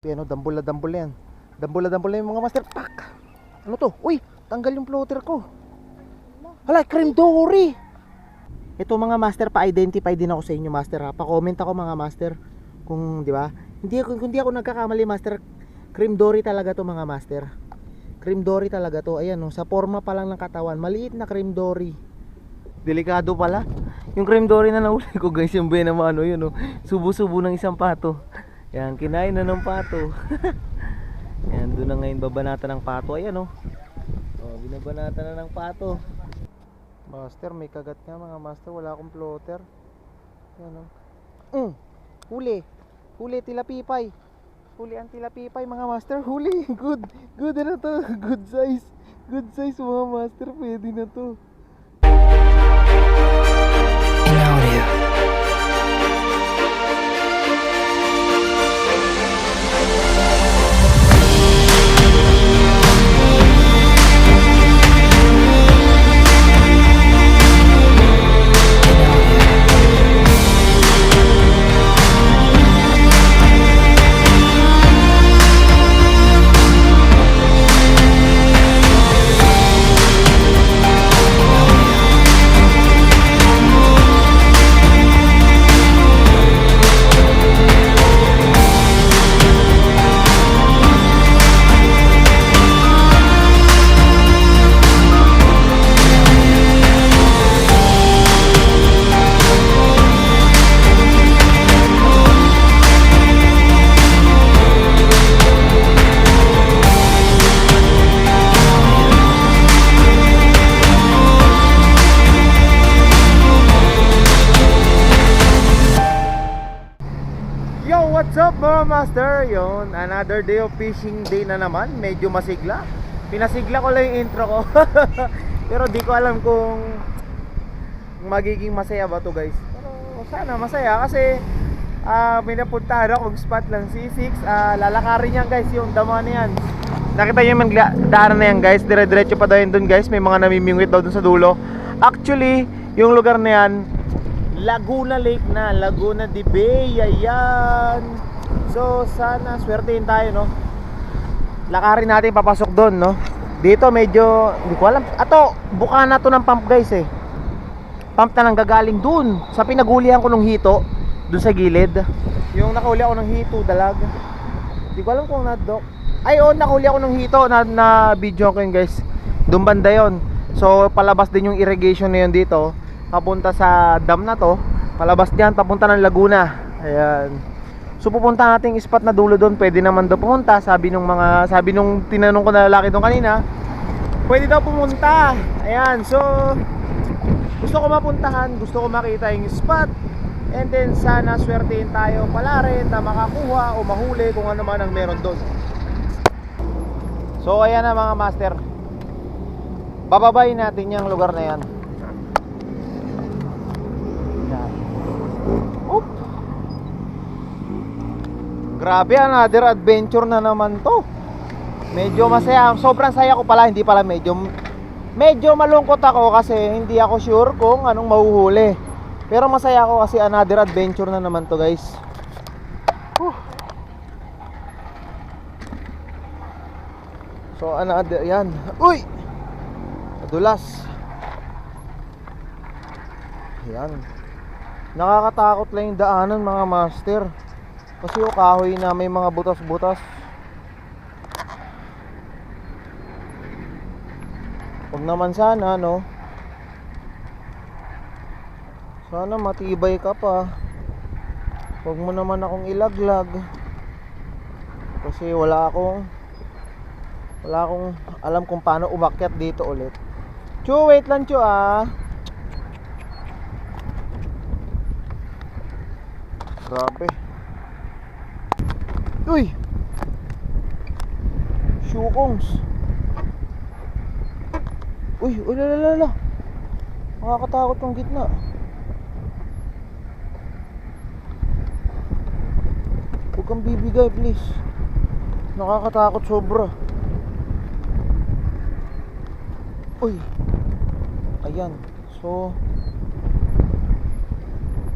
Ano, dambol na dambol yan. Dambol na dambol na yung mga master. Pak! Ano to? Uy! Tanggal yung floater ko. Hala, cream dory! Ito mga master, pa-identify din ako sa inyo master ha. Pa-comment ako mga master. Kung, di ba? Hindi ako, hindi ako nagkakamali master. Cream dory talaga to mga master. Cream dory talaga to. Ayan oh, sa forma pa lang ng katawan. Maliit na cream dory. Delikado pala. Yung cream dory na nahuli ko guys, yung buena mo ano yun oh. Subo-subo ng isang pato. Yan, kinain na ng pato. Yan, doon na ngayon babanata ng pato. Ayan oh. Oh, binabanata na ng pato. Master, may kagat nga mga master. Wala akong floater. Yan oh. Mm, huli. Huli, tilapipay. Huli ang tilapipay mga master. Huli. Good. Good ano to. Good size. Good size mga master. Pwede na to. Master? Yon, another day of fishing day na naman. Medyo masigla. Pinasigla ko lang yung intro ko. Pero di ko alam kung magiging masaya ba to guys. Pero sana masaya kasi ah may napuntahan akong spot lang C6. Ah, lalakarin yan guys yung dama na yan. Nakita niyo yung daanan na yan guys. Dire-diretso pa daw yun dun guys. May mga namimingwit daw dun sa dulo. Actually, yung lugar na yan, Laguna Lake na, Laguna de Bay, ayan. So, sana swertein tayo, no? Lakarin natin papasok doon, no? Dito medyo, hindi ko alam. Ato, buka na to ng pump, guys, eh. Pump na nang gagaling dun. Sa pinagulihan ko ng hito, dun sa gilid. Yung nakahuli ako ng hito, dalag. Hindi ko alam kung na-dock. Ay, oh, nakahuli ako ng hito na, na video ko yun, guys. Doon banda yun. So, palabas din yung irrigation na yun dito papunta sa dam na to palabas diyan papunta ng Laguna ayan so pupunta natin yung spot na dulo doon. Pwede naman daw pumunta. Sabi nung mga sabi nung tinanong ko na lalaki doon kanina pwede daw pumunta. Ayan so gusto ko mapuntahan. Gusto ko makita yung spot. And then sana swertein tayo pala rin na makakuha o mahuli kung ano man ang meron doon. So ayan na mga master. Bababayin natin yung lugar na yan. Yan. Oop. Grabe, another adventure na naman to. Medyo masaya. Sobrang saya ko pala, hindi pala medyo medyo malungkot ako kasi hindi ako sure kung anong mahuhuli. Pero masaya ako kasi another adventure na naman to, guys. So, another, yan. Uy! Madulas. Yan. Nakakatakot lang yung daanan mga master. Kasi yung kahoy na may mga butas-butas. Huwag naman sana, no? Sana matibay ka pa. Huwag mo naman akong ilaglag. Kasi wala akong wala akong alam kung paano umakyat dito ulit. Chu, wait lang Chu ah. Grabe. Uy! Syukongs. Uy, uy, lalala. Nakakatakot yung gitna. Huwag kang bibigay, please. Nakakatakot sobra. Uy. Ayan. So,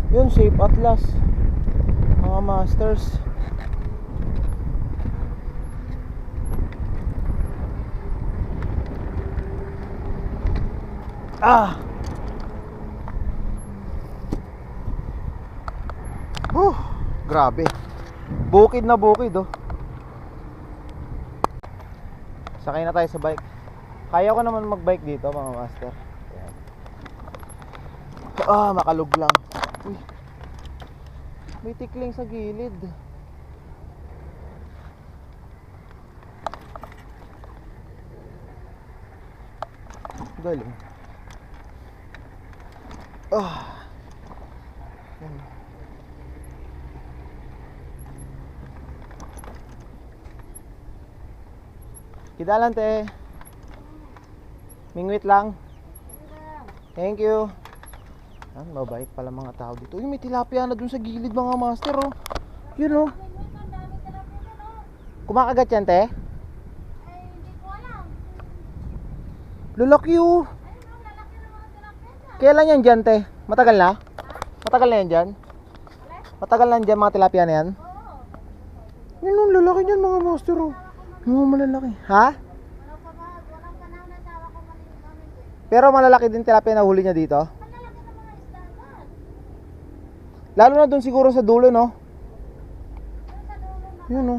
yun, safe at last mga masters Ah! Huh, grabe. Bukid na bukid oh. Sakay na tayo sa bike. Kaya ko naman magbike dito mga master. Ayan. Ah, makalog lang. Uy. May tikling sa gilid. Galing. Ah. Yan. Kidalan te. Mingwit lang. Thank you. Yan, mabait pala mga tao dito. Uy, may tilapia na dun sa gilid mga master oh. Yun oh. Kumakagat yan te? Lalaki oh. Kailan yan dyan te? Matagal na? Matagal na yan dyan? Matagal na dyan mga tilapia na yan? Yun oh, lalaki dyan mga master oh. Yung malalaki. Ha? Pero malalaki din tilapia na huli niya dito? Lalo na dun siguro sa dulo, no? Yun, no?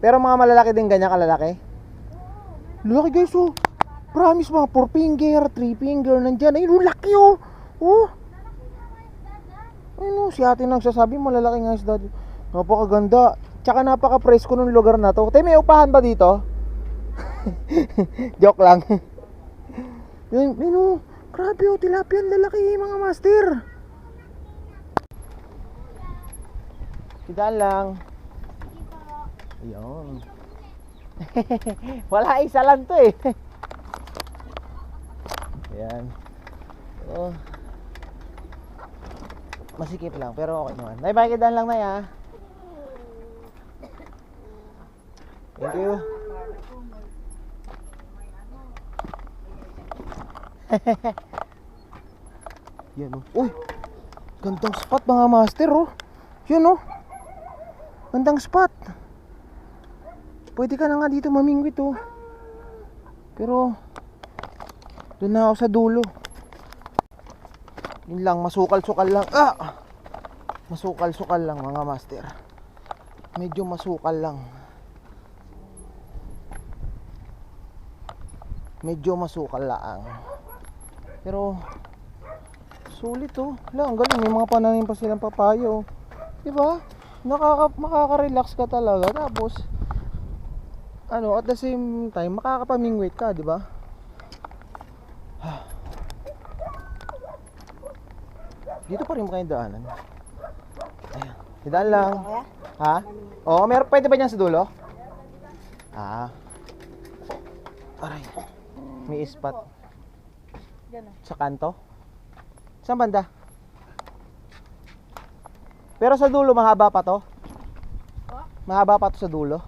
Pero mga malalaki din ganyan kalalaki? Lalaki guys, oh. Promise mga 4 finger, 3 finger, nandyan. Ayun, oh, laki, oh. Oh. Ayun, oh, si ate nagsasabi, malalaki nga isda. Napakaganda. Tsaka napaka-presko ng lugar na to. Tay, may upahan ba dito? Joke lang. yun, yun, oh. Grabe, oh, tilapia, lalaki, mga master. Sidaan lang. Ayun. Wala isa lang to eh. Ayan. Oh. Masikip lang, pero okay naman. Nay, bakit lang na ya? Thank you. Yan oh. Uy! Gandang spot mga master oh. Yun oh. Gandang spot. Pwede ka na nga dito mamingwit oh. Pero doon na ako sa dulo. Yun lang, masukal-sukal lang. Ah! Masukal-sukal lang mga master. Medyo masukal lang. Medyo masukal lang. Pero sulit oh. Wala, ang galing. May mga pananim pa silang papayo. Di ba? Nakaka makaka-relax ka talaga. Tapos ano, at the same time makakapamingwit ka, di ba? Dito pa rin ba kayong daanan? Ayan. Daan lang. Ha? Oo, meron pwede ba niyan sa dulo? Ah. Aray. May spot. Sa kanto? Saan banda? Pero sa dulo mahaba pa to? Mahaba pa to sa dulo?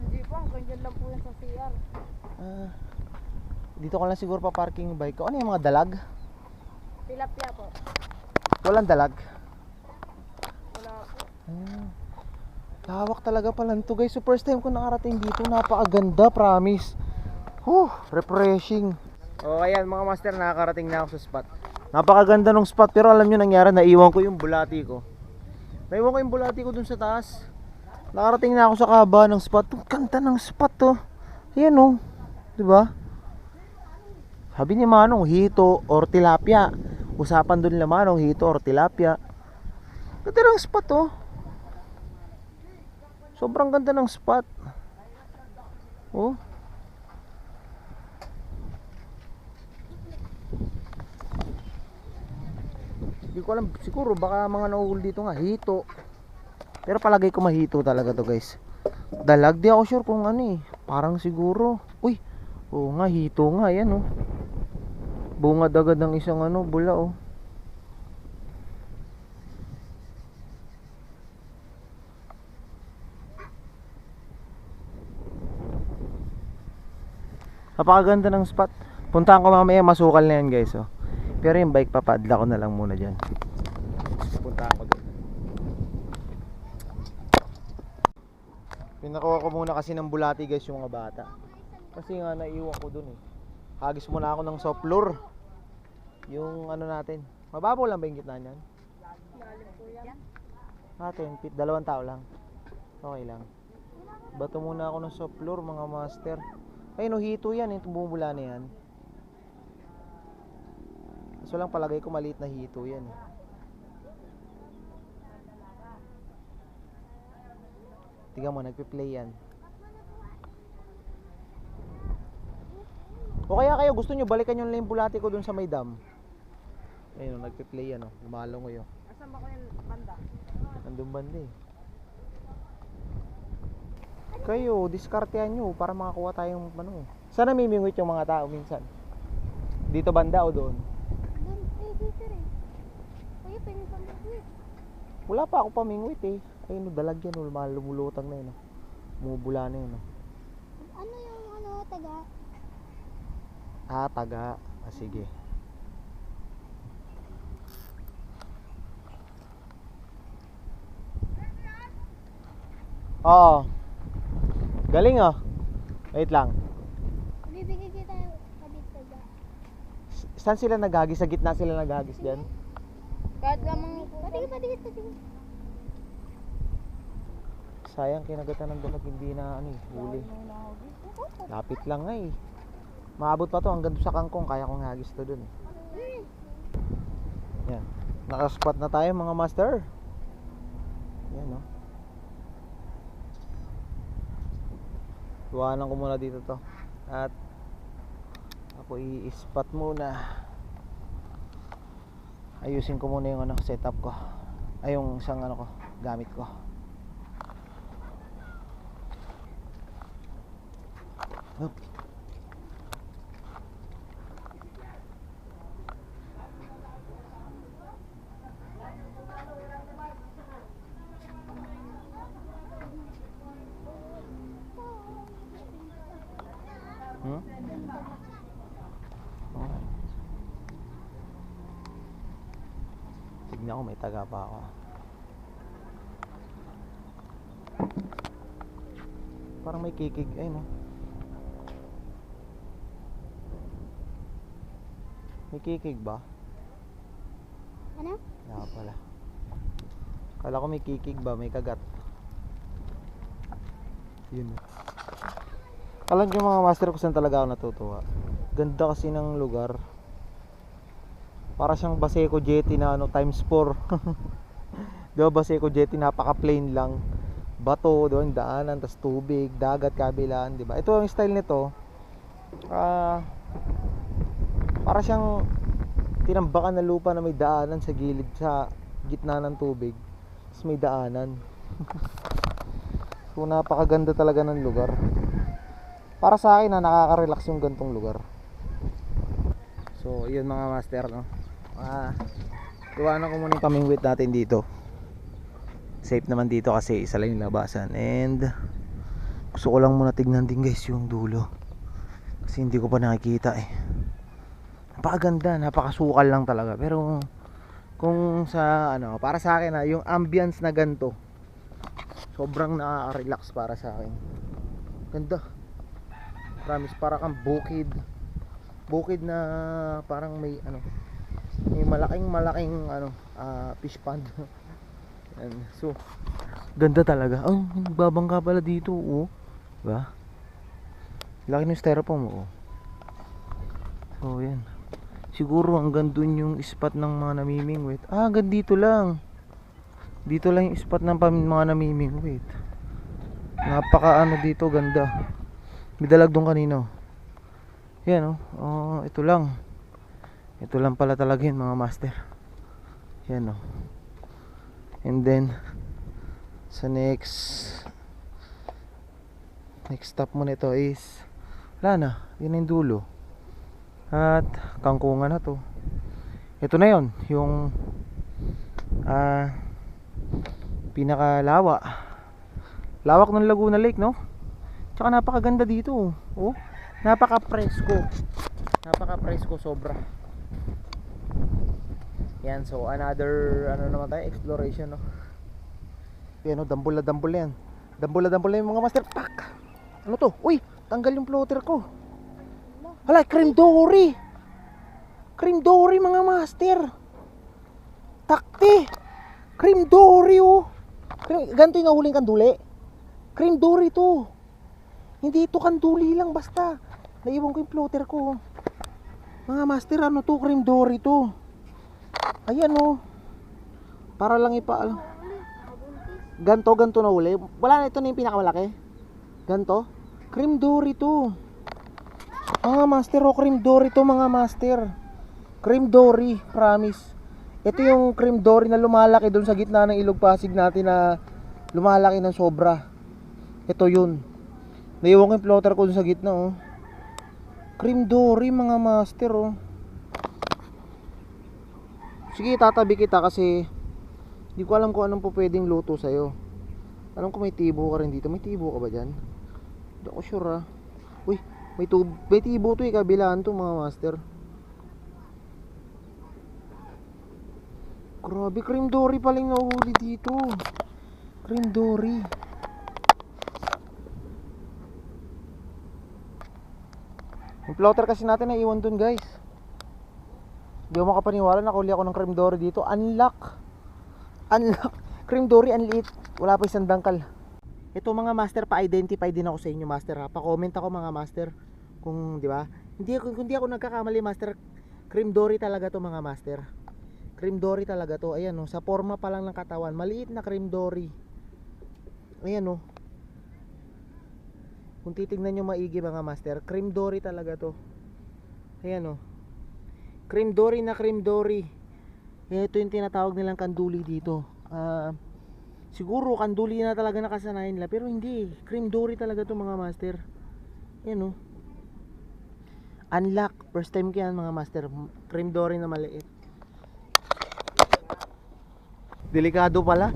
Hindi po, hanggang dyan lang po yan sa CR. Ah. Dito ko lang siguro pa parking yung bike ko. Ano yung mga dalag? Tilapia po. Walang dalag. Wala po. Ah. Lawak talaga pala to guys. So first time ko nakarating dito. Napakaganda, promise. Whew, refreshing. O ayan mga master, nakakarating na ako sa spot. Napakaganda ng spot pero alam nyo nangyari, naiwan ko yung bulati ko. Naiwan ko yung bulati ko dun sa taas. Nakarating na ako sa kaba ng spot. Ang ganda ng spot to. Ayan oh. 'Di ba? Sabi ni Manong, hito or tilapia. Usapan dun nila Manong, hito or tilapia. Ganda ng spot oh. Sobrang ganda ng spot. Oh. Hindi ko alam, siguro baka mga nauhul dito nga, hito. Pero palagay ko mahito talaga to guys. Dalag di ako sure kung ano eh. Parang siguro. Uy, oo nga, hito nga, yan oh. Bungad agad ng isang ano, bula oh. Napakaganda ng spot. Puntahan ko mamaya, masukal na yan guys oh. Pero yung bike papadla ko na lang muna dyan. Puntahan ko doon. Pinakuha ko muna kasi ng bulati guys yung mga bata. Kasi nga naiwan ko dun eh. Hagis muna ako ng soft floor. Yung ano natin. Mababaw lang ba yung gitna niyan? Natin, pit, dalawang tao lang. Okay lang. Bato muna ako ng soft floor mga master. Ay no, hito yan. Yung bumubula na yan. Kaso lang palagay ko maliit na hito yan. eh. Tingnan mo, nagpe-play yan. O kaya kayo, gusto nyo balikan yung lane bulati ko dun sa may dam. Ayun, o, nagpe-play yan o. Lumalong ko yun. Asan ba ko yung banda? Nandun banda eh. Kayo, diskartehan nyo para makakuha tayong ano. Saan namimingwit yung mga tao minsan? Dito banda o doon? Doon, eh, dito rin. Pa mag-wait. Wala pa ako pamingwit eh. Ayun, no, dalag yan. Oh, lumulutang na yun. Oh. Bumubula na yun. Oh. Ano yung ano, taga? Ah, taga. Ah, sige. Oo. Galing oh. Wait lang. Bibigay kita kabit taga. Saan sila naghagis? Sa gitna sila naghagis dyan? Kahit lamang. Patigil, patigil, patigil. Sayang kinagatan ng dalag hindi na ano eh, huli. Lapit lang nga eh. Maabot pa to hanggang sa kangkong, kaya kong hagis to dun. eh. Yan. Nakaspot na tayo mga master. Yan no. Tuwanan ko muna dito to. At ako i-spot muna. Ayusin ko muna yung ano, setup ko. Ay yung isang ano ko, gamit ko. Hup. Hmm? Oh. Tignan ko may taga pa ako. Parang may kikig ay no. May kikig ba? Ano? Wala pala. Kala ko may kikig ba, may kagat. Yun. Alam niyo mga master ko saan talaga ako natutuwa. Ganda kasi ng lugar. Para siyang Baseco Jetty na ano times 4. Di ba Baseco Jetty napaka plain lang. Bato, doon daanan, tas tubig, dagat kabilaan, di ba? Ito ang style nito. Ah para siyang tinambakan na lupa na may daanan sa gilid sa gitna ng tubig. Tapos may daanan. so napakaganda talaga ng lugar. Para sa akin na nakaka-relax yung gantong lugar. So, yun mga master no. Ah, iwanan ko muna yung pamingwit natin dito. Safe naman dito kasi isa lang yung labasan and gusto ko lang muna tignan din guys yung dulo. Kasi hindi ko pa nakikita eh napakaganda, napakasukal lang talaga. Pero kung sa ano, para sa akin ha, yung ambience na ganto sobrang nakaka-relax para sa akin. Ganda. Promise para kang bukid. Bukid na parang may ano, may malaking malaking ano, ah, fish pond. Yan. So, ganda talaga. Oh, nagbabangka pala dito, oh. Diba? Laki ng styrofoam, oh. So, yan. Siguro hanggang dun yung spot ng mga namimingwit. Ah, hanggang lang. Dito lang yung spot ng mga namimingwit. Napaka ano dito, ganda. May dalag doon kanino. Yan oh. Oh, ito lang. Ito lang pala talaga yun mga master. Yan oh. And then sa next next stop mo nito is wala na. Yun yung dulo. At kangkungan na to. Ito na yon yung ah pinakalawa. Lawak ng Laguna Lake, no? Tsaka napakaganda dito. Oh, napaka-presko. Napaka-presko sobra. Yan, so another ano naman tayo, exploration, no? Yan, no, dambula dambula yan. Dambula dambula yung mga master. Pak! Ano to? Uy! tanggal yung floater ko. Hala, cream dory. Cream dory mga master. Takti. Cream dory oh. Cream, ganito yung nahuling kanduli. Cream dory to. Hindi ito kanduli lang basta. Naiwan ko yung floater ko. Mga master, ano to? Cream dory to. Ayan oh. Para lang ipa... Ganto, ganto na uli. Wala na ito na yung pinakamalaki. Ganto. Cream dory to. Mga master, oh, cream dory to mga master. Cream dory, promise. Ito yung cream dory na lumalaki doon sa gitna ng ilog pasig natin na lumalaki ng sobra. Ito yun. Naiwan ko yung floater ko doon sa gitna, oh. Cream dory, mga master, oh. Sige, tatabi kita kasi hindi ko alam kung anong po pwedeng luto sa'yo. Alam ko may tibo ka rin dito. May tibo ka ba dyan? Hindi ako sure ah. Uy, may, tub may tibo to eh. Kabilaan to mga master. Grabe, cream dory paling nahuli dito. Cream dory. Yung floater kasi natin naiwan dun guys. Hindi ako makapaniwala nakuli ako ng cream dory dito. Unlock. Unlock. Cream dory ang. Wala pa isang dangkal. Ito mga master pa-identify din ako sa inyo master ha. Pa-comment ako mga master kung di ba? Hindi ako hindi ako nagkakamali master. Cream dory talaga to mga master. Cream dory talaga to. Ayan oh, sa forma pa lang ng katawan, maliit na cream dory. Ayan oh. Kung titignan nyo maigi mga master, cream dory talaga to. Ayan oh. Cream dory na cream dory. Ito yung tinatawag nilang kanduli dito. Ah, siguro kanduli na talaga nakasanayan nila pero hindi. Cream dory talaga to mga master. Yan oh. Unlock. First time ko yan mga master. Cream dory na maliit. Delikado pala.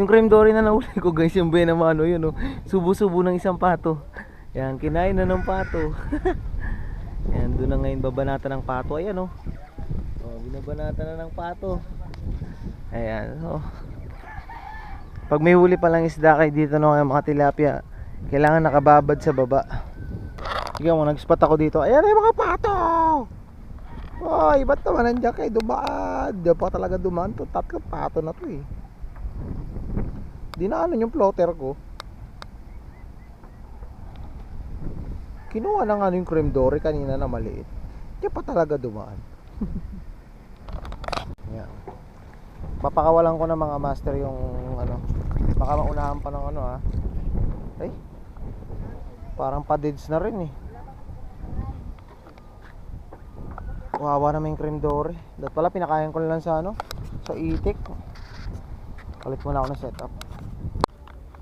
Yung cream dory na nahuli ko guys, yung buena ano yun oh. Subo-subo ng isang pato. Yan, kinain na ng pato. Yan, doon na ngayon babanatan ng pato. Ayan oh. Oh, binabanatan na ng pato. Ayan, oh. Pag may huli pa lang isda kay dito no, yung mga tilapia, kailangan nakababad sa baba. Sige mo, nag-spot ako dito. Ayan yung mga pato! Ay, ba't naman nandiyan kayo dumaan? Di pa talaga dumaan to. Tatlong pato na to eh. Dinaanan yung floater ko. Kinuha na nga yung cream dory kanina na maliit. Di pa talaga dumaan. Yan. Papakawalan ko ng mga master yung ano. Baka maunahan pa ng ano ha. Ay. Parang pa-deads na rin eh. Wawa naman yung cream dory. Dapat pala pinakain ko na lang sa ano. Sa itik. Palit muna ako ng setup.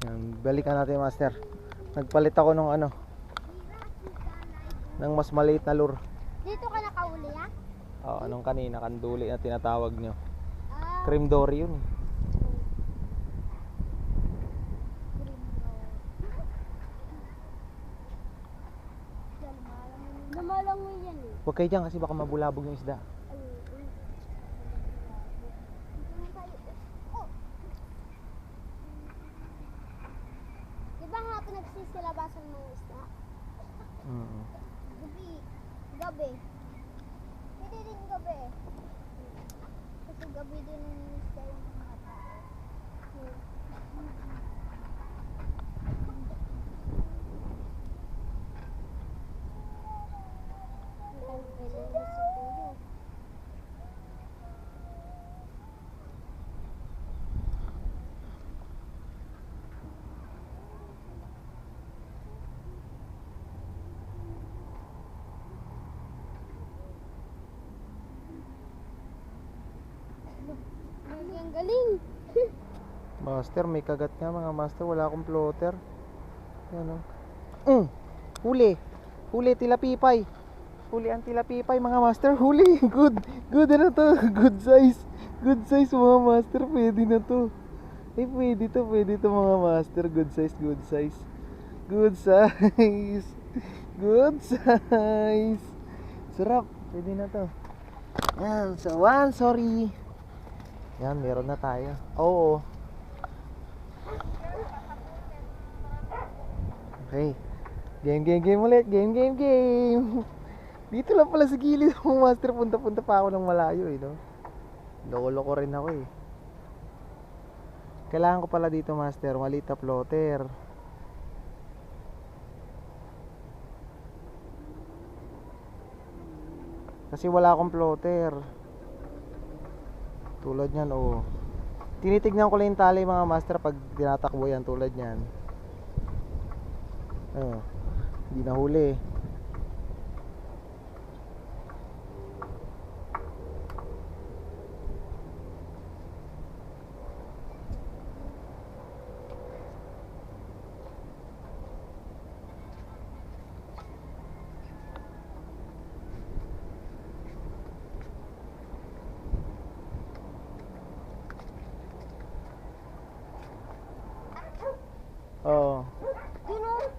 Yan. Balikan natin master. Nagpalit ako ng ano. Ng mas maliit na lure. Dito ka nakauli ah? Oo, anong kanina, kanduli na tinatawag nyo. Ah, Cream dory yun. Lumalangoy yan eh. Huwag kayo dyan kasi baka mabulabog yung isda. Di ba nga pinagsisilabasan ng isda? Mm. Gabi. Gabi. Hindi din gabi. Kasi gabi din yung isda yung mga tao. Ang galing. Master, may kagat nga mga master. Wala akong floater. Yan o. Mm. Huli. Huli, tilapipay. Huli ang tilapipay mga master. Huli. Good. Good ano to. Good size. Good size mga master. Pwede na to. Eh, pwede to. Pwede to mga master. Good size. Good size. Good size. Good size. Sarap. Pwede na to. Yan. So, one. Sorry. Yan, meron na tayo. Oo. Okay. Game, game, game ulit. Game, game, game. Dito lang pala sa gilid mo, master. Punta-punta pa ako ng malayo, eh, no? Loko-loko rin ako, eh. Kailangan ko pala dito, master. Maliit na plotter. Kasi wala akong plotter. Tulad niyan, oh. Tinitignan ko lang yung tali mga master pag tinatakbo yan tulad niyan. Oh. Hindi nahuli. Oh. Dun oh.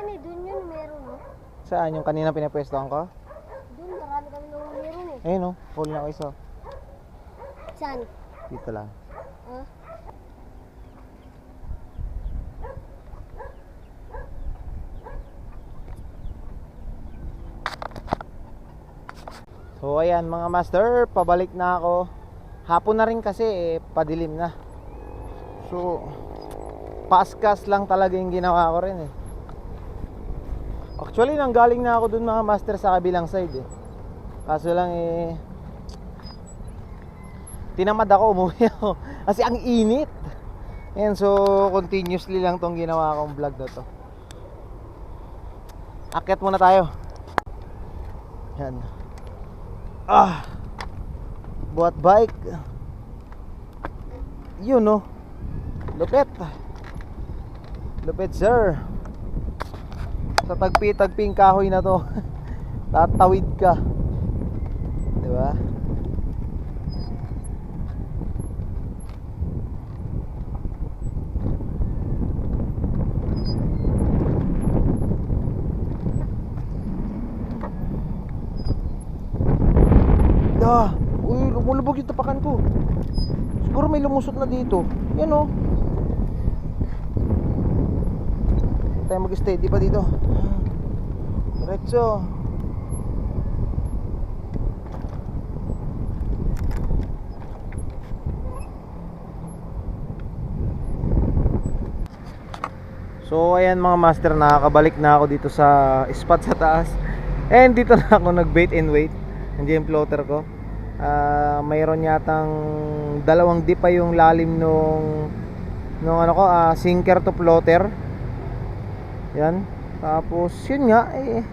Dyan eh. Dun yun meron oh. Saan yung kanina pinapwestohan ko? Dun marami kami nung meron eh. Ayun oh, full na ako isa. Saan? Dito lang. Ah? So ayan mga master, pabalik na ako. Hapon na rin kasi eh, padilim na. So paskas lang talaga yung ginawa ko rin eh. Actually nanggaling na ako dun mga master sa kabilang side eh. Kaso lang eh tinamad ako umuwi ako kasi ang init. Ayan so continuously lang tong ginawa kong vlog na to. Akyat muna tayo. Yan. Ah. Buat bike. Yun no. Lupit. Lupit sir. Sa tagpi-tagping kahoy na to. Tatawid ka. 'Di ba? Ah, uy, lumulubog yung tapakan ko. Siguro may lumusot na dito. Yan oh. Tayo mag-steady pa dito. Diretso. So ayan mga master, nakakabalik na ako dito sa spot sa taas. And dito na ako nag-bait and wait. Nandiyan yung floater ko. Ah, mayroon yatang dalawang di pa yung lalim nung nung ano ko, ah, sinker to floater. Yan. Tapos yun nga eh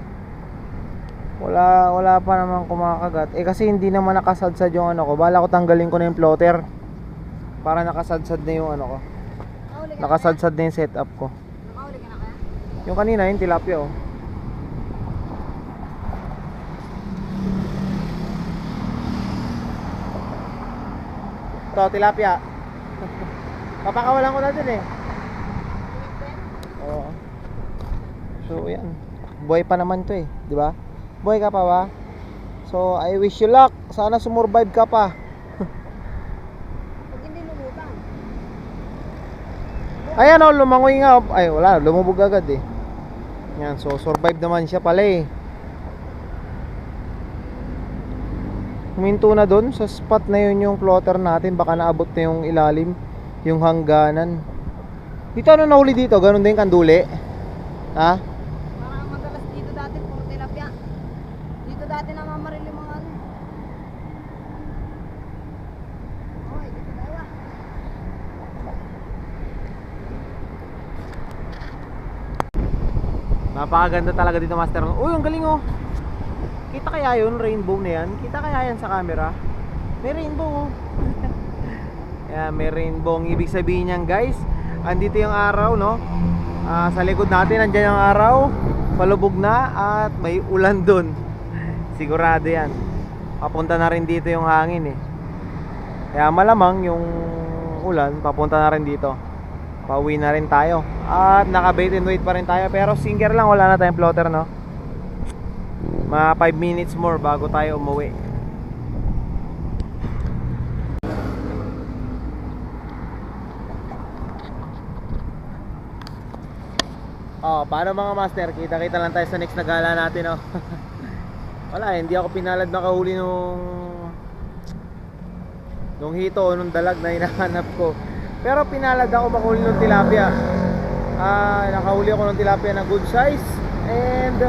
wala wala pa naman kumakagat. Eh kasi hindi naman nakasadsad yung ano ko. Bala ko tanggalin ko na yung floater para nakasadsad na yung ano ko. Nakasadsad na yung setup ko. Yung kanina, yung tilapia oh. Ito, tilapia. Papakawalan ko na dun eh. Oo. So, yan. Buhay pa naman to eh, di ba? Buhay ka pa ba? So, I wish you luck. Sana sumurvive ka pa. Ayan oh, lumangoy nga. Ay, wala, lumubog agad eh. Yan, so survive naman siya pala eh. Huminto na doon sa spot na yun yung plotter natin. Baka naabot na yung ilalim, yung hangganan. Dito ano nahuli dito? Ganun din kanduli? Ha? Parang madalas dito dati puro tilapia. Dito dati namamaril yung mga ano. Okay, dito tayo ah. Napakaganda talaga dito, Master. Uy, ang galing oh. Kita kaya yun, rainbow na yan? Kita kaya yan sa camera? May rainbow oh. Yan, may rainbow. Ang ibig sabihin niyan, guys, andito yung araw, no? Ah, sa likod natin, andyan yung araw. Palubog na at may ulan dun. Sigurado yan. Papunta na rin dito yung hangin eh. Kaya malamang yung ulan, papunta na rin dito. Pauwi na rin tayo. At naka-bait and wait pa rin tayo. Pero sinker lang, wala na tayong floater, no? Mga 5 minutes more bago tayo umuwi. Oh, paano mga master? Kita-kita lang tayo sa next na gala natin, oh. Wala, hindi ako pinalad nakahuli nung nung hito o nung dalag na hinahanap ko. Pero pinalad ako makahuli ng tilapia. Ah, nakahuli ako ng tilapia na good size and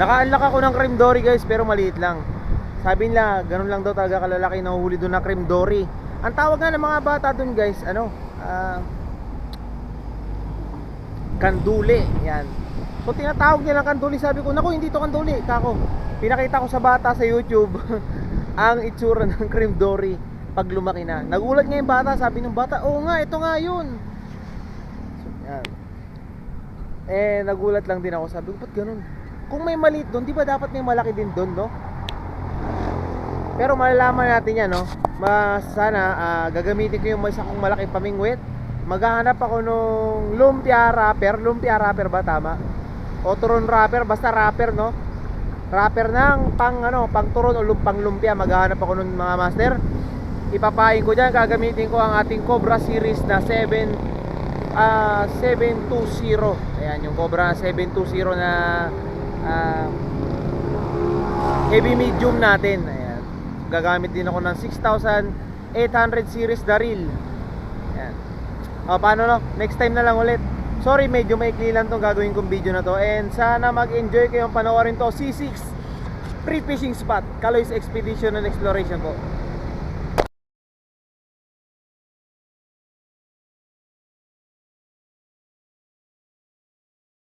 naka-unlock ako ng cream dory guys pero maliit lang. Sabi nila, ganun lang daw talaga kalalaki na huli doon na cream dory. Ang tawag nga ng mga bata doon guys, ano, ah, kanduli, yan. So tinatawag nila kanduli, sabi ko, naku hindi to kanduli, kako. Pinakita ko sa bata sa YouTube ang itsura ng cream dory pag lumaki na. Nagulat nga yung bata, sabi ng bata, oo nga, ito nga yun. So, yan. Eh, nagulat lang din ako, sabi ko, ba't ganun? Kung may maliit doon, di ba dapat may malaki din doon, no? Pero malalaman natin yan, no? Mas sana ah, gagamitin ko yung isa kong malaking pamingwit. Maghahanap ako nung lumpia wrapper. Lumpia wrapper ba tama? O turon wrapper, basta wrapper, no? Wrapper ng pang ano, pang turon o lumpang lumpia. Maghahanap ako nun mga master. Ipapain ko diyan, gagamitin ko ang ating Cobra series na 7 ah 720. Ayan, yung Cobra 720 na ah, heavy medium natin. Ayan. Gagamit din ako ng 6,800 series Daril. Ayan. O, paano no? Next time na lang ulit. Sorry, medyo maikli lang tong gagawin kong video na to. And sana mag-enjoy kayong panoorin to. C6 Free Fishing Spot. Caloys Expedition and Exploration po.